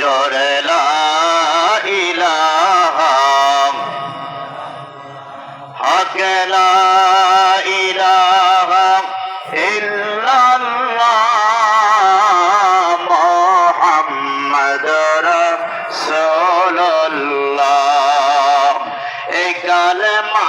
জোরে লা ইলাহা হক লা ইল্লাল্লাহ মুহাম্মদ রাসূলুল্লাহ। এই কালেমা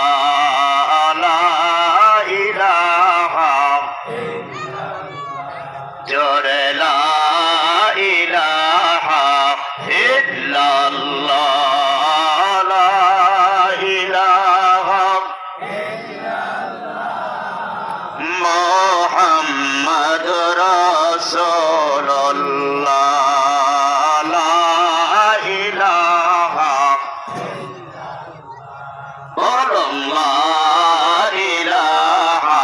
বলো লা ইলাহা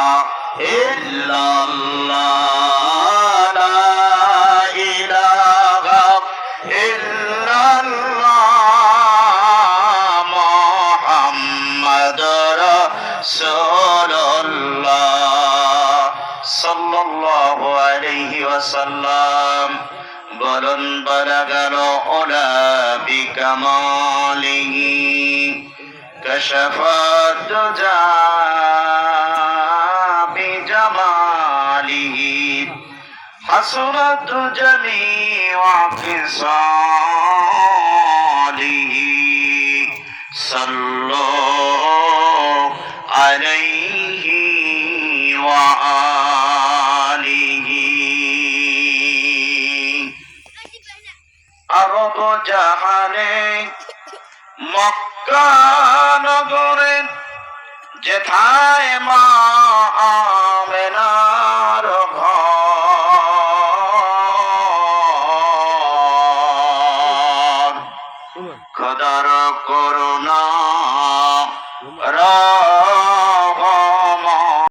ইল্লাল্লাহ লা كشف الدجى بجماله حسرت جميع خصاله صلوا عليه وآله. أرض جهنم মক্কা নগরে যেথায় মা আমেনার ঘর। খদার করুণা রা